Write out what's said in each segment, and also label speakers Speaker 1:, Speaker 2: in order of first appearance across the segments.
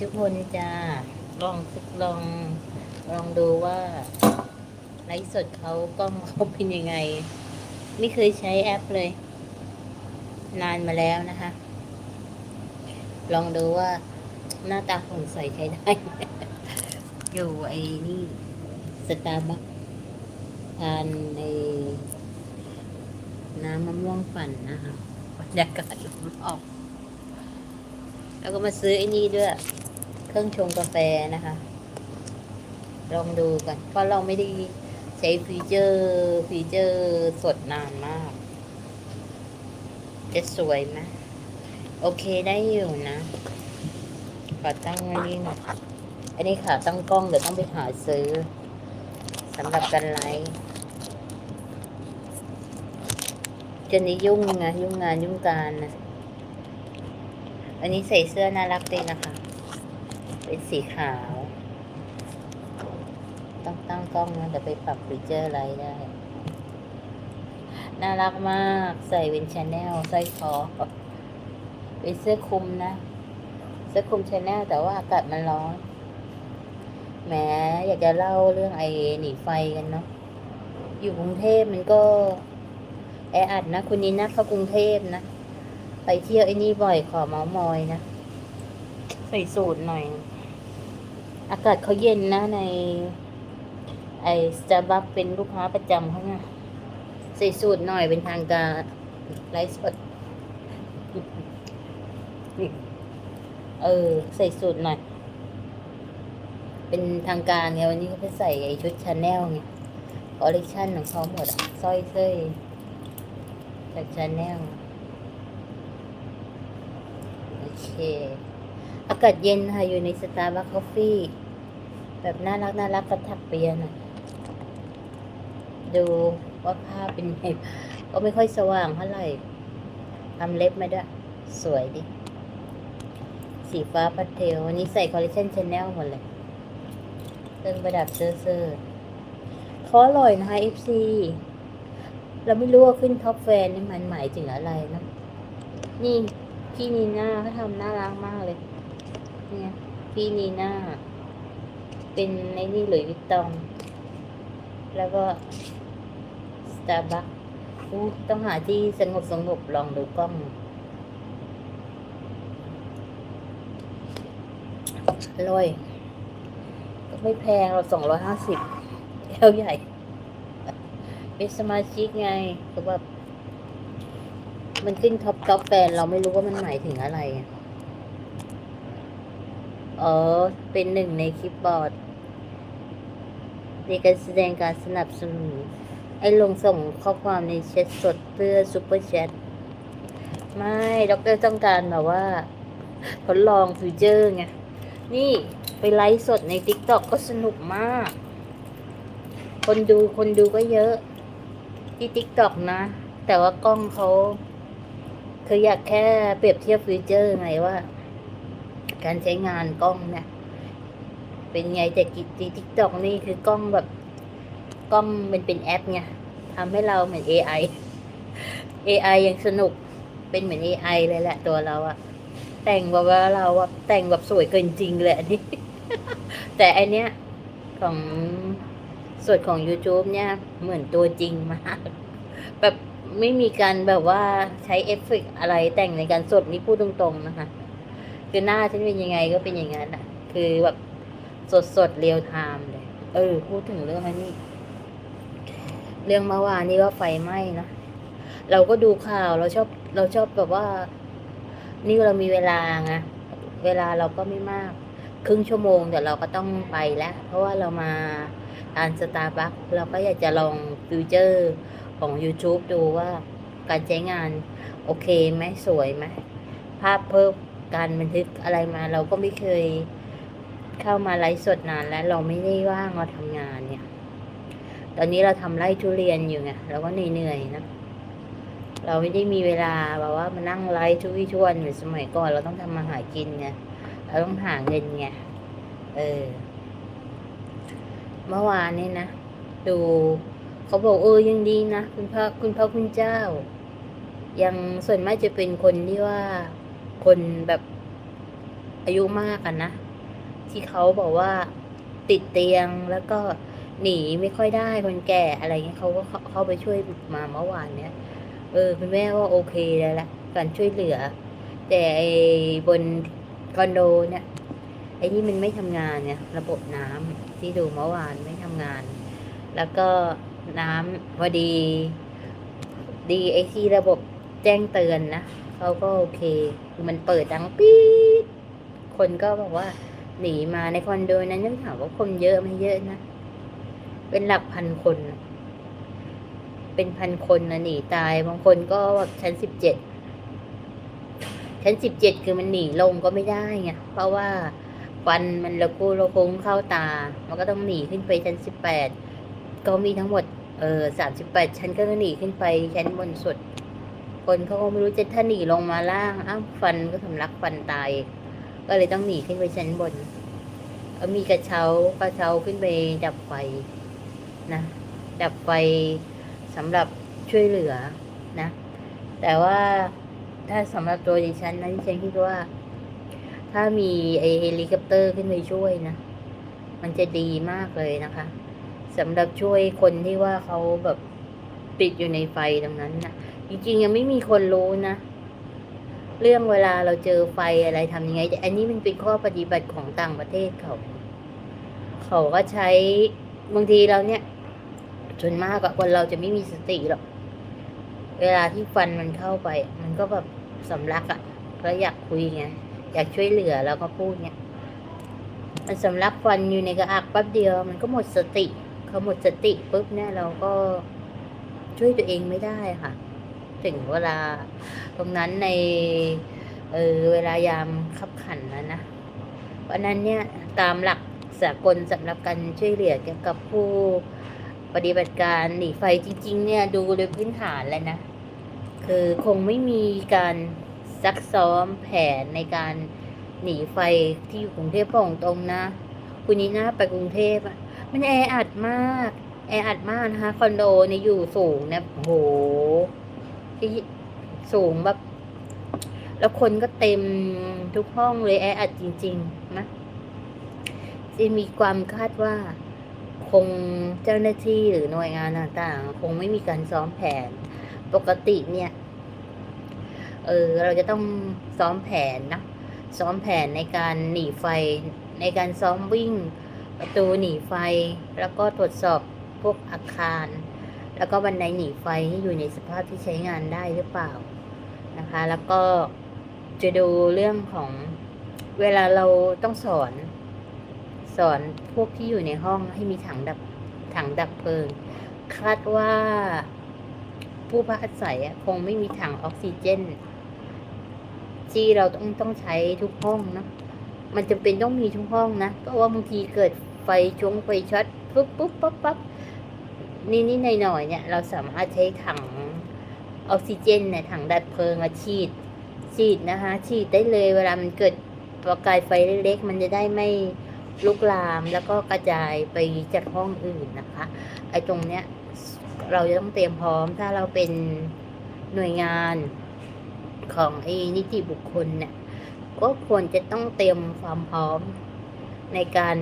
Speaker 1: ทุกคนจ้าลองลองลองดูว่าไลฟ์สดเขากล้องเขาเป็นยังไง ไม่เคยใช้แอปเลย นานมาแล้วนะคะ ลองดูว่าหน้าตาผมใสใช้ได้ อยู่ไอ้นี่สตาร์บัคทานในน้ำมะม่วงปั่นนะคะบรรยากาศรอบๆแล้วก็มาซื้อไอ้นี่ด้วย เครื่องชงกาแฟนะคะ ลองดูกันเพราะเราไม่ได้ใช้ฟีเจอร์ ฟีเจอร์สดนานมาก จะสวยไหมโอเคได้อยู่นะ ขอตั้งอันนี้หน่อันนี้ขาตั้งกล้องเดี๋ยวต้องไปหาซื้อสำหรับกันไลฟ์จนี้ยุ่งไงยุ่งงานยุ่งการนะอันนี้ใส่เสื้อน่ารักดีนะคะ เป็นสีขาว ต้องตั้งกล้องนะเดี๋ยวไปปรับฟีเจอร์อะไรได้ น่ารักมากใส่เป็นชาแนลใสร้อยคอเป็นเสื้อคลุมนะ เสื้อคลุมชาแนลแต่ว่าอากาศมันร้อนแหมอยากจะเล่าเรื่องไอ้หนีไฟกันเนาะอยู่กรุงเทพมันก็แออัดนะคุณนี้นะเข้ากรุงเทพนะ ไปเที่ยวไอ้นี่บ่อยขอเมาส์มอยนะ ใส่สูตรหน่อย อากาศเขาเย็นนะใน ไอ้สตาร์บัคเป็นลูกค้าประจำเขาไงใส่สูตรหน่อยเป็นทางการไลฟ์สดเออ ใส่สูตรหน่อย เป็นทางการไงวันนี้เขาไปใส่ไอชุดชาแนลไงคอลเลคชันของเขาหมดอะสร้อยเส้ยจากชาแนลโอเค อากาศเย็นค่ะ อยู่ในสตาร์บัคคอฟฟี่แบบน่ารักน่ารักกระถักเปียนะดูว่าภาพเป็นไงก็ไม่ค่อยสว่างเท่าไหร่ทำเล็บมาด้วย สวยดิ สีฟ้าพัดเทลวันนี้ใส่คอลเลคชันชาแนลหมดเลยเครื่องประดับเซอร์เซอร์เขาอร่อยนะคะ FC เราไม่รู้ว่าขึ้นท็อปแฟนนี่มันหมายถึงอะไรนะ นี่พี่นีน่าเขาทำน่ารักมากเลย เนี่ยพี่นีน่า เป็นในนี่หลุยวิตตอง แล้วก็สตาร์บัคต้องหาที่สงบสงบลองดูกล้องอร่อยก็ไม่แพงเราสองร้อยห้าสิบแก้วใหญ่ เป็นสมาชิกไงก็แบบมันขึ้นท็อปท็อปแฟนเราไม่รู้ว่ามันหมายถึงอะไรอะ อ๋อ เป็นหนึ่งในคลิปบอร์ดในการแสดงการสนับสนุน ไอ้ลงส่งข้อความในแชทสดเพื่อซูเปอร์แชท ไม่ด็อกเตอร์ต้องการแบบว่า ทดลองฟีเจอร์ไง นี่ไปไลฟ์สดใน t ิ k t o k ก็สนุกมาก คนดูคนดูก็เยอะ ที่ t ิ k t o k นะ แต่ว่ากล้องเขาคืออยากแค่เปรียบเทียบฟีเจอร์ไงว่า การใช้งานกล้องเนี่ย เป็นไงแต่กิจทิกตอกนี่คือกล้องแบบกล้องมันเป็นแอปไงทำให้เราเหมือน AI AI ยังสนุกเป็นเหมือน AI เลยแหละตัวเราอะแต่งแบบว่าเราอะแต่งแบบสวยเกินจริงเลยอันนี้ แต่อันเนี้ยของสดของ YouTube เนี่ยเหมือนตัวจริงมากแบบไม่มีการแบบว่าใช้เอฟเฟกอะไรแต่งในการสดนี่พูดตรงๆนะคะ คือหน้าฉันเป็นยังไงก็เป็นอย่างนั้นอะ คือแบบสดสดเรียลไทม์เลย เออ พูดถึงเรื่องนี้ เรื่องเมื่อวานนี้ว่าไฟไหม้นะ เราก็ดูข่าวเราชอบ เราชอบแบบว่า นี่เรามีเวลาไงเวลาเราก็ไม่มาก ครึ่งชั่วโมงเดี๋ยวเราก็ต้องไปแล้ว เพราะว่าเรามาทานสตาร์บัคเราก็อยากจะลองฟิวเจอร์ของ YouTube ดูว่าการใช้งาน โอเคไหมสวยไหมภาพเพิ่ม การบันทึกอะไรมา เราก็ไม่เคยเข้ามาไลฟ์สดนานแล้วเราไม่ได้ว่างเราทำงานเนี่ย ตอนนี้เราทำไร่ทุเรียนอยู่ไงเราก็เหนื่อยๆนะเราไม่ได้มีเวลาแบบว่ามานั่งไลฟ์ทุกวี่ทุกวันเหมือนสมัยก่อน เราต้องทำมาหากินไงเราต้องหาเงินไงเออ เมื่อวานนี้นะดูเขาบอกเออยังดีนะคุณพระคุณพระคุณเจ้า ยังส่วนมากจะเป็นคนที่ว่า คนแบบอายุมากกันนะ ที่เขาบอกว่าติดเตียงแล้วก็หนีไม่ค่อยได้คนแก่อะไรเงี้ยเขาก็เข้าไปช่วยมาเมื่อวานเนี้ยเออคุณแม่ก็โอเคแล้วละการช่วยเหลือ แต่ไอ้บนคอนโดเนี่ยไอ้นี่มันไม่ทำงานเนี่ย ระบบน้ำที่ดูเมื่อวานไม่ทำงาน แล้วก็น้ำพอดี ดีไอที่ระบบแจ้งเตือนนะ เขาก็โอเค มันเปิดดังปี๊ดคนก็บอกว่า หนีมาในคอนโดนั้นยังถามว่าคนเยอะไหม่เยอะนะ เป็นหลักพันคน เป็นพันคนนะหนีตาย บางคนก็ชั้นสิบเจ็ด ชั้นสิบเจ็ดคือมันหนีลงก็ไม่ได้ไง เพราะว่าฟันมันระกูระคงเข้าตา มันก็ต้องหนีขึ้นไปชั้นสิบแปด ก็มีทั้งหมด เออสามสิบแปดชั้นก็หนีขึ้นไปชั้นบนสุด คนเขาก็ไม่รู้จะถ้าหนีลงมาล่างอ้าวฟันก็สำลักฟันตาย ก็เลยต้องหนีขึ้นไปชั้นบนมีกระเช้ากระเช้าขึ้นไปดับไฟนะดับไฟสำหรับช่วยเหลือนะ แต่ว่าถ้าสำหรับตัวดิฉันนะดิฉันคิดว่า ถ้ามีไอเฮลิคอปเตอร์ขึ้นไปช่วยนะ มันจะดีมากเลยนะคะสำหรับช่วยคนที่ว่าเขาแบบติดอยู่ในไฟตรงนั้นนะ จริงๆยังไม่มีคนรู้นะ เรื่องเวลาเราเจอไฟอะไรทำยังไงแต่อันนี้มันเป็นข้อปฏิบัติของต่างประเทศเขา เขาก็ใช้บางทีเราเนี่ยส่วนมากอะคนเราจะไม่มีสติหรอก เวลาที่ฟันมันเข้าไป มันก็แบบสำลักอะแล้วอยากคุยไงอยากช่วยเหลือแล้วก็พูดเนี่ยมันสำลักฟันอยู่ในกระอักแป๊บเดียว มันก็หมดสติเขาหมดสติปุ๊บเนี่ยเราก็ช่วยตัวเองไม่ได้ค่ะ ถึงเวลาตรงนั้นในเออเวลายามขับขันนะนะเพราะนั้นเนี่ยตามหลักสากลสำหรับการช่วยเหลือเกี่ยวกับผู้ปฏิบัติการหนีไฟจริง ๆ เนี่ยดูโดยพื้นฐานแล้วนะ คือคงไม่มีการซักซ้อมแผนในการหนีไฟที่อยู่กรุงเทพของตรงนะ คุณนีน่าไปกรุงเทพอะมันแออัดมาก แออัดมากนะคะคอนโดเนี่ยอยู่สูงเนี่ยโห ที่สูงแบบ แล้วคนก็เต็มทุกห้องเลยแออัดจริง ๆ นะจะมีความคาดว่า คงเจ้าหน้าที่หรือหน่วยงานต่างๆ คงไม่มีการซ้อมแผน ปกติเนี่ย เออ เราจะต้องซ้อมแผนนะ ซ้อมแผนในการหนีไฟ ในการซ้อมวิ่ง ประตูหนีไฟ แล้วก็ตรวจสอบพวกอาคาร แล้วก็บันไดหนีไฟที่อยู่ในสภาพที่ใช้งานได้หรือเปล่านะคะ แล้วก็จะดูเรื่องของเวลาเราต้องสอน สอนพวกที่อยู่ในห้องให้มีถังดับถังดับเพลิง คาดว่าผู้พักอาศัยคงไม่มีถังออกซิเจนที่เราต้องต้องใช้ทุกห้องเนอะมันจำเป็นต้องมีทุกห้องนะ เพราะว่าบางทีเกิดไฟชงไฟช็อตปุ๊บปุ๊บปั๊บปั๊บ นี่นี่หน่อยๆเนี่ย เราสามารถใช้ถังออกซิเจนเนี่ยถังดับเพลิงอะฉีดฉีดนะคะ ฉีดได้เลยเวลามันเกิดประกายไฟเล็กๆ มันจะได้ไม่ลุกลามแล้วก็กระจายไปจากห้องอื่นนะคะ ไอ้ตรงเนี้ย เราจะต้องเตรียมพร้อมถ้าเราเป็นหน่วยงานของไอ้นิติบุคคลเนี่ยก็ควรจะต้องเตรียมความพร้อมในการ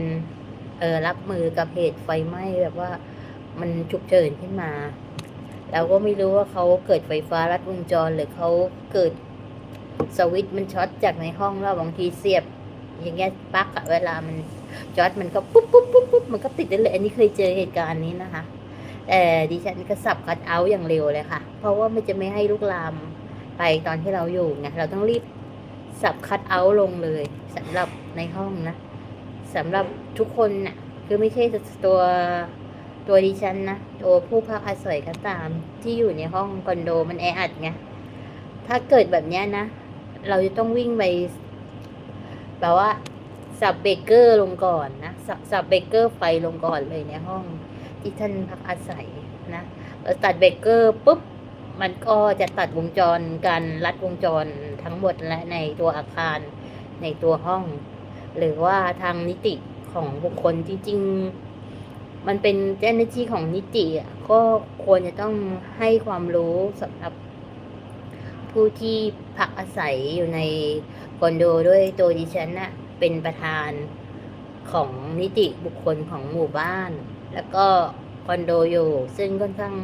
Speaker 1: เออรับมือกับเหตุไฟไหม้แบบว่า มันฉุกเฉินขึ้นมา เราก็ไม่รู้ว่าเขาเกิดไฟฟ้ารัดวงจรหรือเขาเกิดสวิตช์มันช็อตจากในห้องแล้วบางทีเสียบ อย่างเงี้ยปลั๊กเวลามันช็อตมันก็ปุ๊บปุ๊บปุ๊บปุ๊บมันก็ติดได้เลย อันนี้เคยเจอเหตุการณ์นี้นะคะแต่ดิฉันก็สับคัดเอาท์อย่างเร็วเลยค่ะ เพราะว่ามันจะไม่ให้ลุกลามไปตอนที่เราอยู่ไงเราต้องรีบสับคัดเอาท์ลงเลยสำหรับในห้องนะสำหรับทุกคนน่ะคือไม่ใช่ตัว ตัวดิฉันนะตัวผู้พักอาศัยก็ตาม ที่อยู่ในห้องคอนโดมันแออัดไงถ้าเกิดแบบเนี้ยนะ เราจะต้องวิ่งไปแบบว่าสับเบเกอร์ลงก่อนนะสับสับเบเกอร์ไฟลงก่อนเลยในห้องที่ท่านพักอาศัยนะเราตัดเบเกอร์ปุ๊บมันก็จะตัดวงจรการลัดวงจรทั้งหมดและในตัวอาคารในตัวห้อง หรือว่าทางนิติของบุคคลจริง ๆ มันเป็นเจ้าหน้าที่ของนิติอะก็ควรจะต้องให้ความรู้สำหรับผู้ที่พักอาศัยอยู่ในคอนโดด้วยตัวดิฉันน่ะเป็นประธานของนิติบุคคลของหมู่บ้าน แล้วก็คอนโดอยู่ ซึ่งค่อนข้าง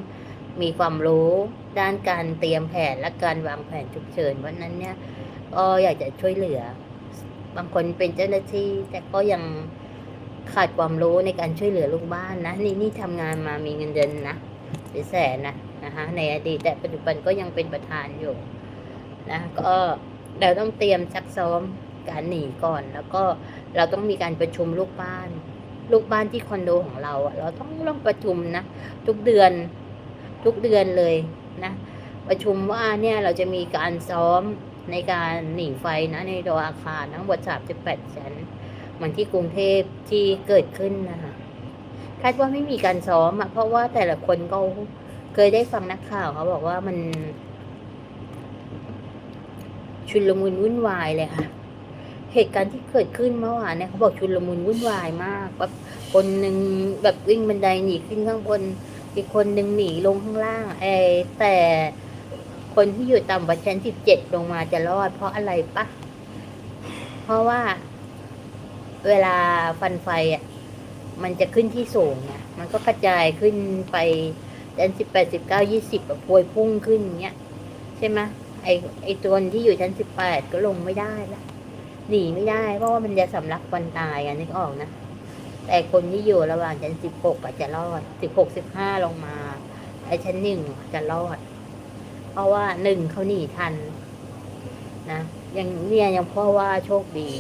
Speaker 1: มีความรู้ด้านการเตรียมแผนและการวางแผนฉุกเฉินวันนั้นเนี่ยก็อยากจะช่วยเหลือ บางคนเป็นเจ้าหน้าที่แต่ก็ยัง ขาดความรู้ในการช่วยเหลือลูกบ้านนะ นี่นี่ทำงานมามีเงินเดือนนะหรือแสนนะนะคะในอดีตแต่ปัจจุบันก็ยังเป็นประธานอยู่นะก็เราต้องเตรียมซักซ้อมการหนีก่อน แล้วก็เราต้องมีการประชุมลูกบ้าน ลูกบ้านที่คอนโดของเราอะเราต้องต้องประชุมนะทุกเดือนทุกเดือนเลยนะประชุมว่าเนี่ยเราจะมีการซ้อมในการหนีไฟนะในตัวอาคารทั้งหมด38ชั้น เหมือนที่กรุงเทพที่เกิดขึ้นนะคะคาดว่าไม่มีการซ้อมอะเพราะว่าแต่ละคนก็เคยได้ฟังนักข่าวเขาบอกว่ามัน ชุลมุนวุ่นวายเลยค่ะเหตุการณ์ที่เกิดขึ้นเมื่อวานเนี่ยเขาบอกชุลมุนวุ่นวายมากแบบคนหนึ่งแบบวิ่งบันไดหนีขึ้นข้างบนอีกคนหนึ่งหนีลงข้างล่างไอ้แต่คนที่อยู่ต่ำกว่าชั้นสิบเจ็ดลงมาจะรอดเพราะอะไรปะเพราะว่า เวลาฟันไฟอะมันจะขึ้นที่สูงไงมันก็กระจายขึ้นไปชั้นสิบแปดสิบเก้ายี่สิบแบบพวยพุ่งขึ้นเงี้ยใช่ไหมไอไอตัวที่อยู่ชั้นสิบแปดก็ลงไม่ได้ละหนีไม่ได้ เพราะว่ามันจะสำลักควันตายอะนึกออกนะแต่คนที่อยู่ระหว่างชั้นสิบหกอาจจะรอดสิบหกสิบห้าลงมาไอชั้นหนึ่งจะรอด เพราะว่าหนึ่งเขาหนีทันนะยังเนี่ยยังเพราะว่าโชคดี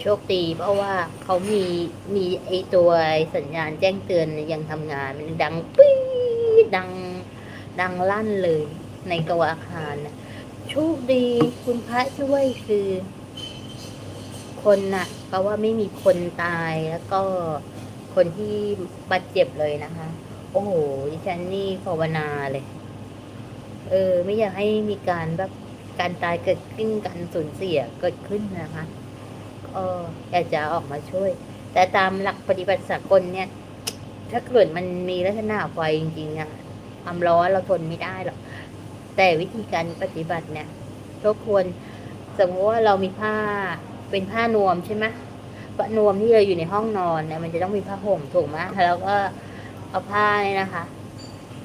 Speaker 1: โชคดีเพราะว่าเขามีมีไอตัวสัญญาณแจ้งเตือนยังทำงาน มันดังปี๊ดังดังลั่นเลย ในตัวอาคารนะโชคดีคุณพระช่วยคือ คนน่ะ เพราะว่าไม่มีคนตายแล้วก็คนที่บาดเจ็บเลยนะคะ โอ้โหดิฉันนี่ภาวนาเลย เออ ไม่อยากให้มีการแบบการตายเกิดขึ้นการสูญเสียเกิดขึ้นนะคะ อยากจะออกมาช่วย แต่ตามหลักปฏิบัติสากลเนี่ย ถ้าเกิดมันมีลักษณะไฟจริงๆอะความร้อนเราทนไม่ได้หรอก แต่วิธีการปฏิบัติเนี่ยก็ควรสมมติว่าเรามีผ้าเป็นผ้านวมใช่ไหมผ้านวมที่เราอยู่ในห้องนอนเนี่ยมันจะต้องมีผ้าห่มถูกไหมแล้วก็เอาผ้าเนี่ยนะคะ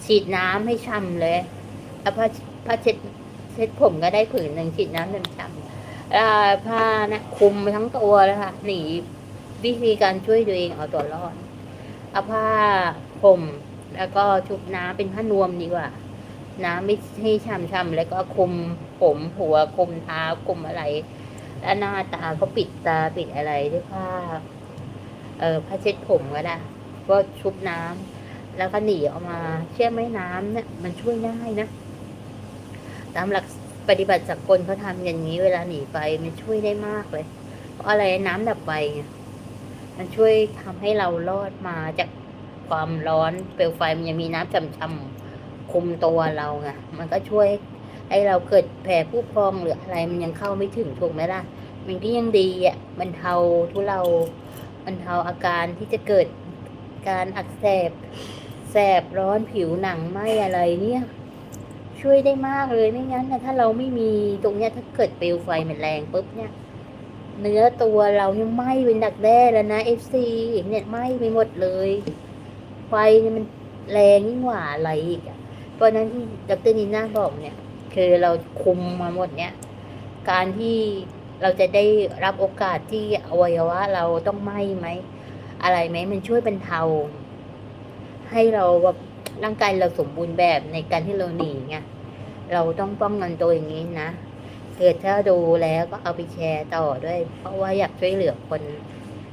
Speaker 1: ฉีดน้ำให้ช่ำเลยเอาผ้าผ้าเช็ดเช็ดผมก็ได้ผืนหนึ่งฉีดน้ำช่ำๆแล้วเอา ผ้านะคุมไปทั้งตัวเลยค่ะหนีวิธีการช่วยตัวเองเอาตัวรอดเอาผ้าห่มแล้วก็ชุบน้ำเป็นผ้านวมดีกว่า น้ำไม่ให้ช่ำๆแล้วก็คุมผมหัวคุมเท้าคุมอะไรแล้วหน้าตาก็ปิดตาปิดอะไรด้วยผ้า เออผ้าเช็ดผมก็ได้ก็ชุบน้ำแล้วก็หนีออกมา เชื่อไหมน้ำเนี่ยมันช่วยได้นะตามหลัก ปฏิบัติสากลเขาทำอย่างนี้เวลาหนีไฟมันช่วยได้มากเลย เพราะอะไรน้ำดับไฟไงมันช่วยทำให้เรารอดมาจากความร้อนเปลวไฟมันยังมีน้ำช่ำๆคุมตัวเราไงมันก็ช่วยให้เราเกิดแผลผู้พองหรืออะไรมันยังเข้าไม่ถึงถูกไหมล่ะมันก็ยังดีอะมันเทาทุเรามันเทาอาการที่จะเกิดการอักเสบแสบร้อนผิวหนังไหมอะไรเนี่ย ช่วยได้มากเลยไม่งั้นนะถ้าเราไม่มีตรงเนี้ยถ้าเกิดเปลวไฟมันแรงปุ๊บเนี่ย เนื้อตัวเราเนี่ยไหม้เป็นดักแด้แล้วนะเอฟซีเนี่ยไหม้ไปหมดเลย ไฟเนี่ยมันแรงยิ่งกว่าอะไรอีกอะเพราะนั้นที่ดรนีน่าบอกเนี่ย คือเราคุมมาหมดเนี่ยการที่เราจะได้รับโอกาสที่อวัยวะเราต้องไหม้ไหม อะไรไหมมันช่วยบรรเทา ให้เราแบบ ร่างกายเราสมบูรณ์แบบในการที่เราหนีไงเราต้องป้องกันตัวอย่างนี้นะ เกิดถ้าดูแล้วก็เอาไปแชร์ต่อด้วย เพราะว่าอยากช่วยเหลือคน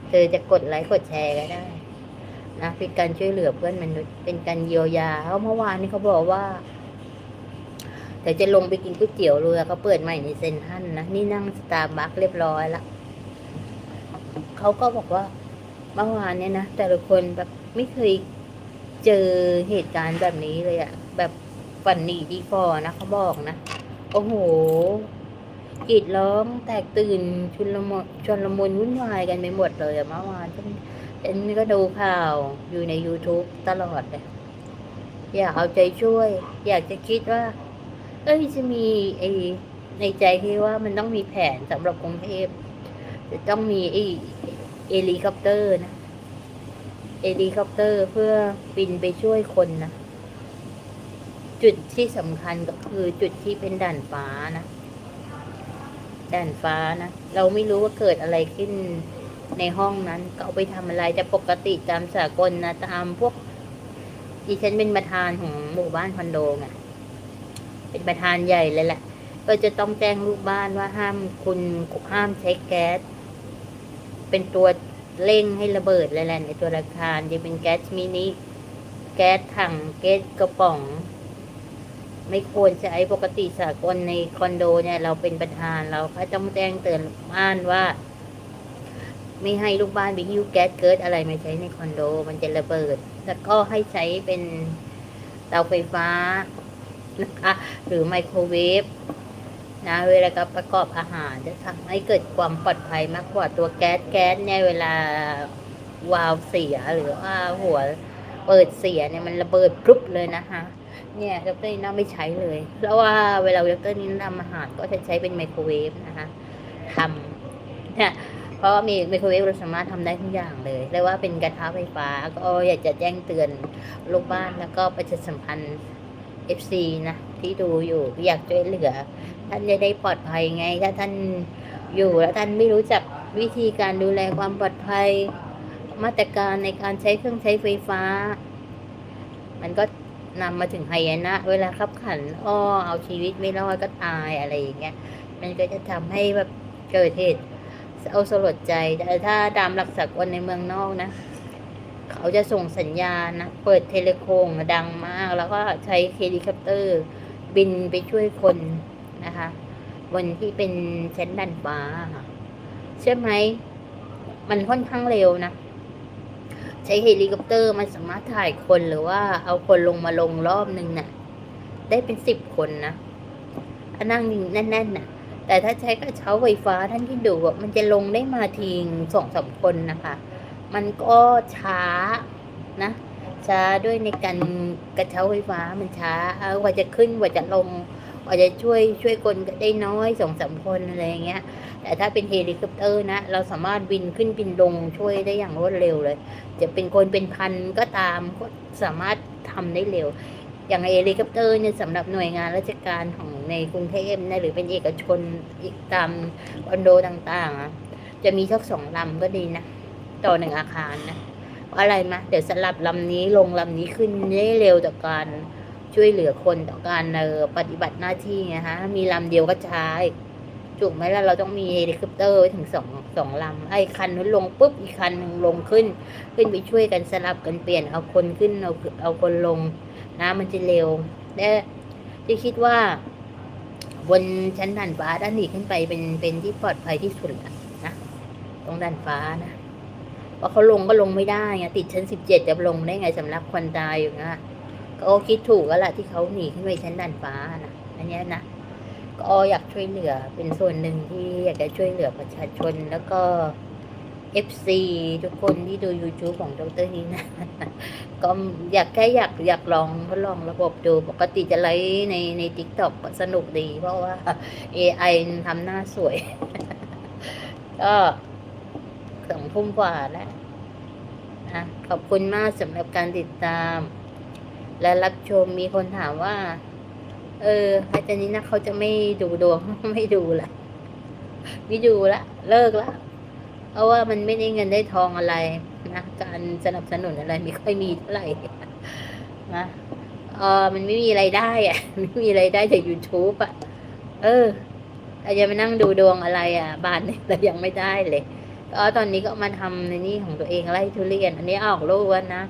Speaker 1: เธอจะกดไลค์กดแชร์ก็ได้นะเป็นการช่วยเหลือเพื่อนมนุษย์เป็นการเยียวยาเพราะเมื่อวานนี้เขาบอกว่าแต่จะลงไปกินก๋วยเตี๋ยวเรือเขาเปิดใหม่ในเซนทันนะนี่นั่งสตาร์บัคเรียบร้อยละเขาก็บอกว่าเมื่อวานเนี่ยนะแต่ละคนแบบไม่เคย เจอเหตุการณ์แบบนี้เลยอะแบบฝันหนีดีฟอนะเขาบอกนะ โอ้โหกรีดร้องแตกตื่นชุนละมุนชนละมุนวุ่นวายกันไปหมดเลยอะเมื่อวานฉันฉันก็ดูข่าวอยู่ใน YouTube ตลอดเลยอยากเอาใจช่วย อยากจะคิดว่า เอ้ยจะมีไอในใจที่ว่ามันต้องมีแผนสำหรับกรุงเทพจะต้องมีไอเฮลิคอปเตอร์นะ เฮลิคอปเตอร์เพื่อบินไปช่วยคนนะ จุดที่สำคัญก็คือจุดที่เป็นด่านฟ้านะ ด่านฟ้านะ เราไม่รู้ว่าเกิดอะไรขึ้นในห้องนั้น ก็เอาไปทำอะไรแต่ปกติตามสากลนะตามพวกดิฉันเป็นประธานของหมู่บ้านคอนโดไงเป็นประธานใหญ่เลยแหละ ก็จะต้องแจ้งลูกบ้านว่าห้ามคุณห้ามใช้แก๊ส เป็นตัว เร่งให้ระเบิดเลยแหละในตัวอาคารจะเป็นแก๊สมินิแก๊สถังแก๊สกระป๋อง ไม่ควรใช้ปกติสากลในคอนโดเนี่ย เราเป็นประธานเราก็ต้องแจ้งเตือนบ้านว่า ไม่ให้ลูกบ้านไปหิ้วแก๊สเกิดอะไรมาใช้ในคอนโด มันจะระเบิด แล้วก็ให้ใช้เป็นเตาไฟฟ้านะคะหรือไมโครเวฟ นะเวลากับประกอบอาหารจะทำให้เกิดความปลอดภัยมากกว่าตัวแก๊สแก๊สเนี่ยเวลาวาล์วเสียหรือว่าหัวเปิดเสียเนี่ยมันระเบิดพรุบเลยนะคะเนี่ยดรนิน่าไม่ใช้เลย เพราะว่าเวลาดรนิน่ทำอาหารก็จะใช้เป็นไมโครเวฟนะคะทำเนี่ยเพราะว่ามีไมโครเวฟเราสามารถทำได้ทุกอย่างเลยเรียกว่าเป็นกระทะไฟฟ้าก็อยากจะแจ้งเตือนลูกบ้านแล้วก็ประชาสัมพันธ์ FC นะที่ดูอยู่อยากช่วยเหลือ ท่านจะได้ปลอดภัยไง ถ้าท่านอยู่แล้วท่านไม่รู้จักวิธีการดูแลความปลอดภัย มาตรการในการใช้เครื่องใช้ไฟฟ้า มันก็นำมาถึงไฮยนะ เวลาขับขันอ้อเอาชีวิตไม่รอดก็ตายอะไรอย่างเงี้ยมันก็จะทำให้แบบเกิดเหตุเอาสลดใจแต่ถ้าตามหลักสากลในเมืองนอกนะ เขาจะส่งสัญญาณนะ เปิดเทเลโคงดังมาก แล้วก็ใช้เฮลิคอปเตอร์ บินไปช่วยคน นะคะ วันที่เป็นชั้นดันฟ้าค่ะเชื่อไหม มันค่อนข้างเร็วนะ ใช้เฮลิคอปเตอร์มันสามารถถ่ายคนหรือว่าเอาคนลงมาลงรอบนึงน่ะ ได้เป็นสิบคนนะถ้านั่งแน่นๆน่ะ แต่ถ้าใช้กระเช้าไฟฟ้าท่านที่ดูอะมันจะลงได้มาทีงสองสามคนนะคะ มันก็ช้านะช้าด้วยในการกระเช้าไฟฟ้ามันช้า เอากว่าจะขึ้นกว่าจะลง กว่าจจะช่วยช่วยคนได้น้อยสองสามคนอะไรอย่างเงี้ย แต่ถ้าเป็นเฮลิคอปเตอร์นะ เราสามารถบินขึ้นบินลงช่วยได้อย่างรวดเร็วเลย จะเป็นคนเป็นพันก็ตามก็สามารถทำได้เร็ว อย่างเฮลิคอปเตอร์เนี่ยสำหรับหน่วยงานราชการของในกรุงเทพนะหรือเป็นเอกชนอีกตามคอนโดต่างๆ จะมีสักสองลำก็ดีนะ ต่อหนึ่งอาคารนะเพราะอะไรมาเดี๋ยวสลับลำนี้ลงลำนี้ขึ้นได้เร็วต่อการ ช่วยเหลือคนต่อการเออปฏิบัติหน้าที่ไงฮะมีลำเดียวก็ใช้ถูกไหมล่ะเราต้องมีเฮลิคอปเตอร์ไว้ถึงสองสองลำไอ้คันนู้นลงปุ๊บอีกคันหนึ่งลงขึ้น ขึ้นไปช่วยกันสลับกันเปลี่ยนเอาคนขึ้นเอาเอาคนลงนะมันจะเร็วและที่คิดว่า บนชั้นด่านฟ้าด้านนี้ขึ้นไปเป็นเป็นที่ปลอดภัยที่สุดละนะตรงด่านฟ้านะเพราเขาลงก็ลงไม่ได้ไงติดชั้นสิบเจ็ดจะลงได้ไงสำหรับคนตายอยู่นะ ก็คิดถูกแล้วล่ะที่เขาหนีขึ้นไปชั้นด่านฟ้านะอันนี้นะก็อยากช่วยเหลือเป็นส่วนหนึ่งที่อยากจะช่วยเหลือประชาชนแล้วก็ FC ทุกคนที่ดู YouTube ของดรนี้นะ ก็อยากแค่อยากอยากลองทดลองระบบดู ปกติจะไลฟ์ในใน t ิ k t o k สนุกดี เพราะว่า AI ทำหน้าสวย ก็สองทุ่มกว่าแล้วนะขอบคุณมากสำหรับการติดตาม และรับชมมีคนถามว่า เอออาจารย์นี้นะเขาจะไม่ดูดวงไม่ดูละไม่ดูละเลิกละเพราะว่ามันไม่ได้เงินได้ทองอะไรนะการสนับสนุนอะไรไม่ค่อยมีเท่าไหร่นะเออมันไม่มีไรายได้อะไม่มีไรายได้จาก YouTube อะเออเราจะมานั่งดูดวงอะไรอะ บานเนี่ยเรายังไม่ได้เลยก็ตอนนี้ก็มาทำในนี่ของตัวเองไล่ทุเรียน อันนี้ออกลูกแล้วนะ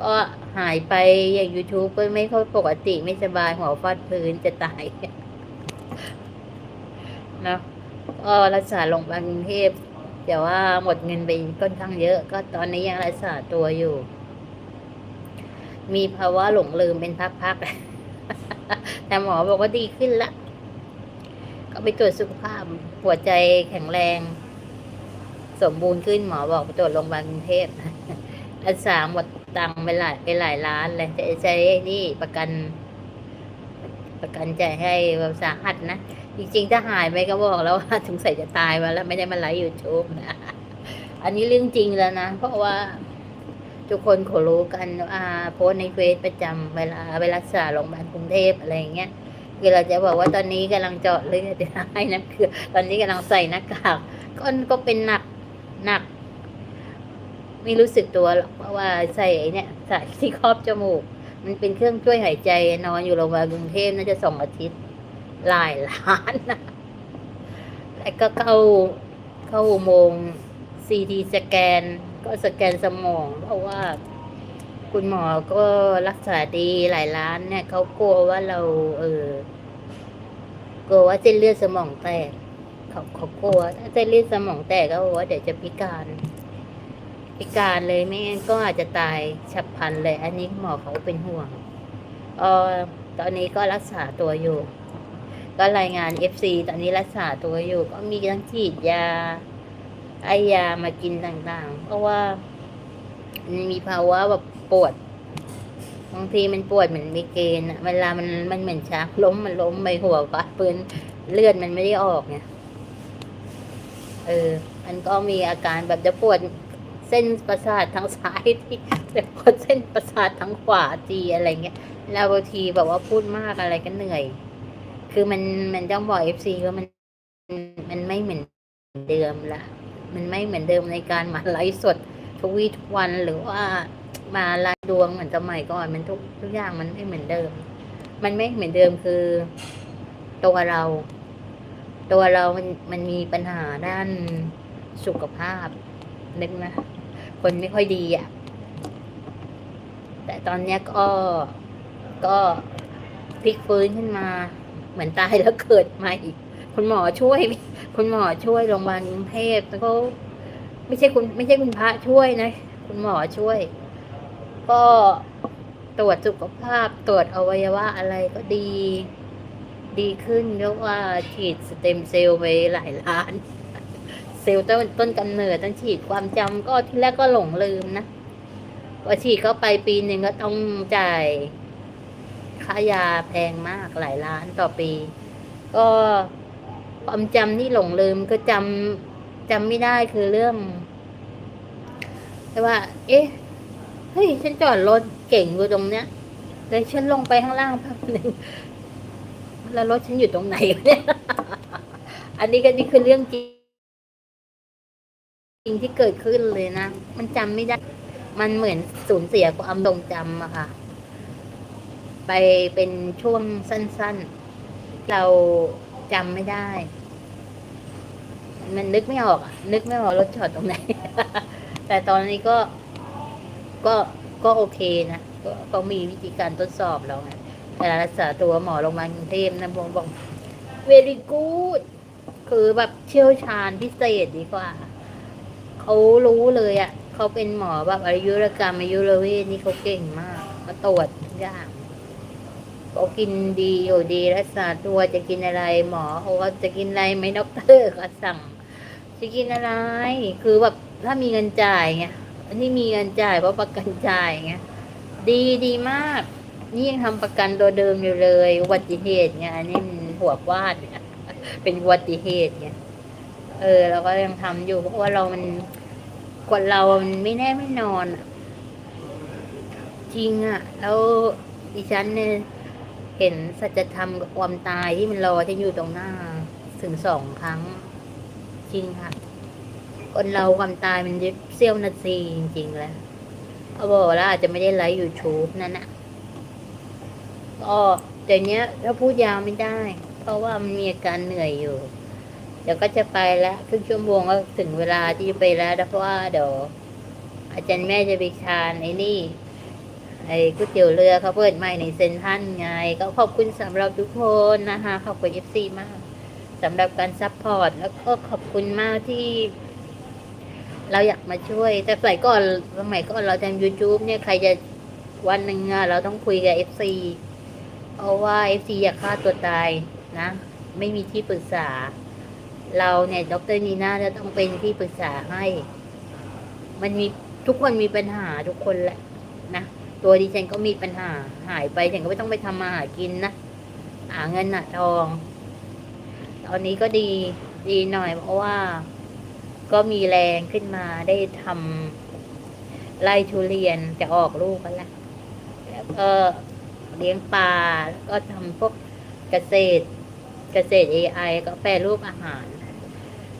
Speaker 1: ก็หายไปอย่าง YouTube ก็ไม่ค่อยปกติไม่สบายหัวฟาดพื้นจะตายเนาะก็รักษาโรงพยาบาลกรุงเทพแต่ว่าหมดเงินไปค่อนข้างเยอะ ก็ตอนนี้ยังรักษาตัวอยู่ มีภาวะหลงลืมเป็นพักๆแต่หมอบอกว่าดีขึ้นละ ก็ไปตรวจสุขภาพหัวใจแข็งแรง สมบูรณ์ขึ้นหมอบอกไปตรวจโรงพยาบาลกรุงเทพรักษาหมด ตังค์ไปหลายไปหลายล้านเลยจะใช้นี่ประกัน ประกันใจให้แบบสาหัสนะจริงๆถ้าหายไปก็บอกแล้วว่าสงสัยจะตายมาแล้วไม่ได้มาไลฟ์ยูทูบนะอันนี้เรื่องจริงแล้วนะเพราะว่าทุกคนเขารู้กันอ่าโพสในเฟซประจำเวลาไปรักษาโรงพยาบาลกรุงเทพอะไรอย่างเงี้ยคือเราจะบอกว่าตอนนี้กำลังเจาะเลือดให้นะคือตอนนี้กำลังใส่หน้ากากก็ก็เป็นหนักหนัก ไม่รู้สึกตัวหรอกเพราะว่าใส่เนี่ยสายที่ครอบจมูก มันเป็นเครื่องช่วยหายใจนอนอยู่โรงพยาบาลกรุงเทพน่าจะสองอาทิตย์หลายล้านนะแล้วก็เข้าเข้าโมงซีทีสแกน ก็สแกนสมอง เพราะว่า คุณหมอก็รักษาดีหลายล้านเนี่ยเขากลัวว่าเรา เออกลัวว่าเส้นเลือดสมองแตกเขาเขากลัวถ้าเส้นเลือดสมองแตกก็บอกว่าเดี๋ยวจะพิการ พิการเลยไม่งั้นก็อาจจะตายฉับพลันเลย อันนี้หมอเขาเป็นห่วงออตอนนี้ก็รักษาตัวอยู่ ก็รายงาน FC ตอนนี้รักษาตัวอยู่ ก็มีทั้งฉีดยาไอยามากินต่างๆ เพราะว่ามันมีภาวะแบบปวดบางทีมันปวดเหมือนมีเกณฑ์เวลามันมันเหมือนชักล้มมันล้มไปหัวก็ปืนเลือดมันไม่ได้ออกไงเออ มันก็มีอาการแบบจะปวด เส้นประสาททางซ้ายที่แต่ปวดเส้นประสาททางขวาจีอะไรเงี้ยแล้วบางทีแบบว่าพูดมากอะไรก็เหนื่อย คือมันมันต้องบอกเอฟซีว่ามันมันไม่เหมือนเดิมละมันไม่เหมือนเดิมในการมาไลฟ์สดทุกวีทุกวันหรือว่ามาไลฟ์ดวงเหมือนสมัยก่อนมันทุกทุกอย่างมันไม่เหมือนเดิม มันไม่เหมือนเดิมคือตัวเรา ตัวเรามันมันมีปัญหาด้านสุขภาพนึกนะ คนไม่ค่อยดีอะ แต่ตอนเนี้ยก็ก็พลิกฟื้นขึ้นมา เหมือนตายแล้วเกิดมาอีกคุณหมอช่วย คุณหมอช่วยโรงพยาบาลกรุงเทพแล้วก็ไม่ใช่คุณไม่ใช่คุณพระช่วยนะ คุณหมอช่วย ก็ตรวจสุขภาพตรวจอวัยวะอะไรก็ดี ดีขึ้นเรียกว่าฉีดสเต็มเซลล์ไปหลายล้าน เซลล์ต้นต้นกำเนิดต้องฉีดความจำก็ที่แรกก็หลงลืมนะพอฉีดเข้าไปปีหนึ่งก็ต้องจ่ายค่ายาแพงมากหลายล้านต่อปี ก็ความจำที่หลงลืมก็จำจำไม่ได้คือเรื่องแต่ว่า เอ๊ะเฮ้ยฉันจอดรถเก่งอยู่ตรงเนี้ยเลยฉันลงไปข้างล่างแป๊บหนึ่งแล้วรถฉันอยู่ตรงไหนเนี่ย อันนี้ก็นี่คือเรื่องจริง ริงที่เกิดขึ้นเลยนะ มันจำไม่ได้ มันเหมือนสูญเสียความทรงจำอะค่ะ ไปเป็นช่วงสั้นๆ เราจำไม่ได้ มันนึกไม่ออกอะนึกไม่ออกรถจอดตรงไหน แต่ตอนนี้ก็ ก็ ก็โอเคนะก็มีวิธีการทดสอบแล้วไงเวลารักษาตัวหมอโรงพยาบาลกรุงเทพนะบอกบอก very good คือแบบเชี่ยวชาญพิเศษดีกว่า เขารู้เลยอะ่ะเขาเป็นหมอแบบอายุรกรรมอายุรเวชนี่เขาเก่งมากมาตรวจทุกอย่างเขากินดีอยู่ดีรักษาตัวจะกินอะไร หมอเขาว่าจะกินอะไรไหมด็อกเตอร์ก็สั่งจะกินอะไร คือแบบถ้ามีเงินจ่ายไงอันนี้มีเงินจ่ายเพราะประกันจ่ายไงดีดีมาก นี่ยังทำประกันตัวเดิมอยู่เลยอุบัติเหตุไงอันนี้มันหัววาดเป็นอุบัติเหตุไง เออ เราก็ยังทำอยู่ เพราะว่าเรามันคนเรามันไม่แน่ไม่นอนจริงอะ่ะ แล้วดิฉันเนี่ยเห็นสัจธรรมกับความตายที่มันรอที่อยู่ตรงหน้า ถึงสองครั้ง จริงค่ะ คนเราความตายมันยึดเสี้ยวนาทีจริง ๆ แล้วเขาบอกแล้วอาจจะไม่ได้ไลฟ์ยูทูบนั่นนะก็แต่เนี้ยถ้าพูดยาวไม่ได้ เพราะว่ามันมีอาการเหนื่อยอยู่ เดี๋ยวก็จะไปแล้วครึ่งชั่วโมงก็ถึงเวลาที่จะไปแล้วนะเพราะว่าเดี๋ยวอาจารย์แม่จะไปทานไอ้นี่ไอ้ก๋วยเตี๋ยวเรือเขาเปิดใหม่ในเซนทันไง ก็ขอบคุณสำหรับทุกคนนะคะ ขอบคุณเอฟซีมากสำหรับการซัพพอร์ตแล้วก็ขอบคุณมากที่ เราอยากมาช่วย แต่สมัยก่อนสมัยก่อนเราทำ YouTube เนี่ยใครจะวันหนึ่งเราต้องคุยกับเอฟซีเพราะว่าเอฟซีอยากฆ่าตัวตายนะ ไม่มีที่ปรึกษา เราเนี่ยดรนีน่าจะต้องเป็นที่ปรึกษาให้ มันมีทุกคนมีปัญหาทุกคนแหละนะตัวดิฉันก็มีปัญหาหายไปฉันก็ไม่ต้องไปทำมาหากินนะหาเงินหาทอง ตอนนี้ก็ดีดีหน่อย เพราะว่า ก็มีแรงขึ้นมาได้ทำไร่ทุเรียนจะออกลูกแล้วแล้วก็เลี้ยงปลาแล้วก็ทำพวกเกษตรเกษตร AI ก็แปรรูปอาหาร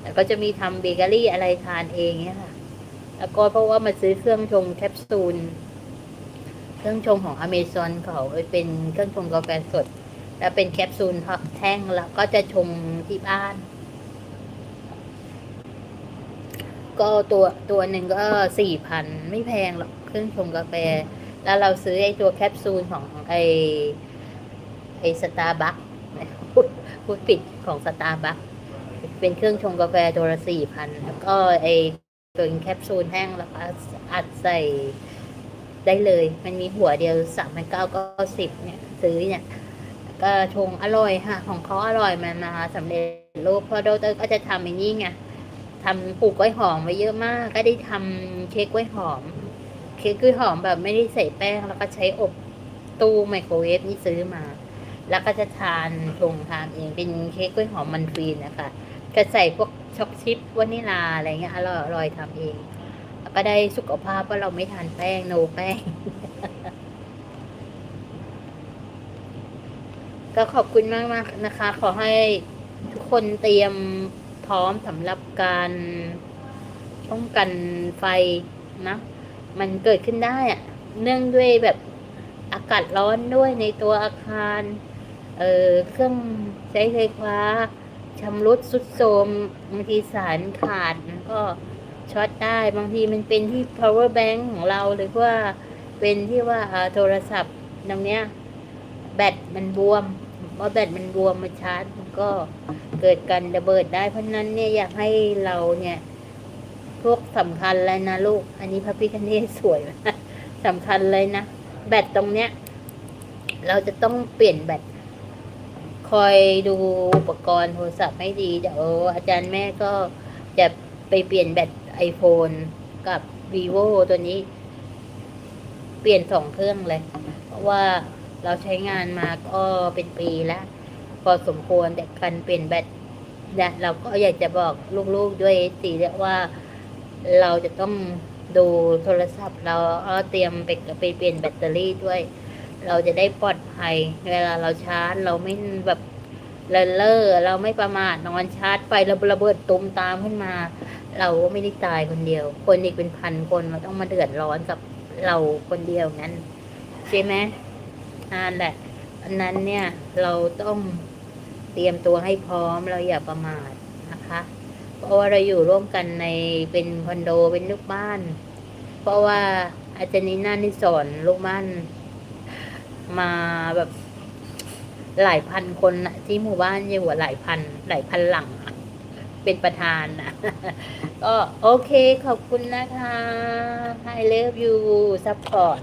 Speaker 1: แล้วก็จะมีทำเบเกอรี่อะไรทานเองเนี่ยค่ะ แล้วก็เพราะว่ามาซื้อเครื่องชงแคปซูล เครื่องชงของอเมซอนเขาเป็นเครื่องชงกาแฟสด แล้วเป็นแคปซูลแท่งแล้วก็จะชงที่บ้าน ก็ตัวตัวหนึ่งก็สี่พันไม่แพงหรอกเครื่องชงกาแฟ แล้วเราซื้อไอ้ตัวแคปซูลของไอ้ไอ้สตาร์บัคพูดผิดของสตาร์บัค เป็นเครื่องชงกาแฟตัวละสี่พันแล้วก็ไอตัวแคปซูลแห้งแล้วก็อัดใส่ได้เลย มันมีหัวเดียวสามพันเก้าก็สิบเนี่ย ซื้อเนี่ยก็ชงอร่อยค่ะ ของเขาอร่อยมันมาสำเร็จรูปเพราะดรก็จะทำอย่างนี้ไงทำปลูกกล้วยหอมไว้เยอะมาก ก็ได้ทำเค้กกล้วยหอม เค้กกล้วยหอมแบบไม่ได้ใส่แป้ง แล้วก็ใช้อบตู้ไมโครเวฟนี่ซื้อมา แล้วก็จะทานชงทานเองเป็นเค้กกล้วยหอมมันฟรีนะคะ ก็ใส่พวกช็อกชิปวานิลาอะไรเงี้ยอร่อยอร่อยทำเองแล้วก็ได้สุขภาพว่าเราไม่ทานแป้งโนแป้ง ก็ขอบคุณมากมากนะคะ ขอให้ทุกคนเตรียมพร้อมสำหรับการป้องกันไฟนะมันเกิดขึ้นได้อะเนื่องด้วยแบบอากาศร้อนด้วยในตัวอาคาร เออเครื่องใช้ไฟฟ้า ชำรุดสุดโทมบางทีสารขาดมันก็ช็อตได้บางทีมันเป็นที่ power bank ของเราหรือว่าเป็นที่ว่าโทรศัพท์ตรงเนี้ย แบตมันบวมเพราะแบตมันบวมมาชาร์จมันก็เกิดการระเบิดได้เพราะนั้นเนี่ยอยากให้เราเนี่ย พวกสำคัญเลยนะลูก อันนี้พระพิคเนศสวยสำคัญเลยนะ แบตตรงเนี้ย เราจะต้องเปลี่ยนแบต คอยดูอุปกรณ์โทรศัพท์ให้ดี เดี๋ยวอาจารย์แม่ก็จะไปเปลี่ยนแบต iPhone กับ vivo ตัวนี้ เปลี่ยนสองเครื่องเลย เพราะว่าเราใช้งานมาก็เป็นปีแล้ว พอสมควรแต่การเปลี่ยนแบตเนี่ยเราก็อยากจะบอกลูกๆด้วยสีว่าเราจะต้องดูโทรศัพท์ เราเอาเตรียมไปไปเปลี่ยนแบตเตอรี่ด้วย เราจะได้ปลอดภัย เวลาเราชาร์จเราไม่แบบเลินเล่อเราไม่ประมาทนอนชาร์จไประระเบิดตุมตามขึ้นมา เราก็ไม่ได้ตายคนเดียว คนอีกเป็นพันคนมาต้องมาเดือดร้อนกับเราคนเดียวนั้นใช่ไหมนั่นแหละอันนั้นเนี่ย เราต้องเตรียมตัวให้พร้อมเราอย่าประมาทนะคะ เพราะว่าเราอยู่ร่วมกันในเป็นคอนโดเป็นลูกบ้าน เพราะว่าอาจารย์นีน่านี่สอนลูกบ้าน มาแบบหลายพันคนนะที่หมู่บ้านเยู่อะหลายพัน หลายพันหลัง เป็นประธานนะก็โอเคขอบคุณนะคะ I love you support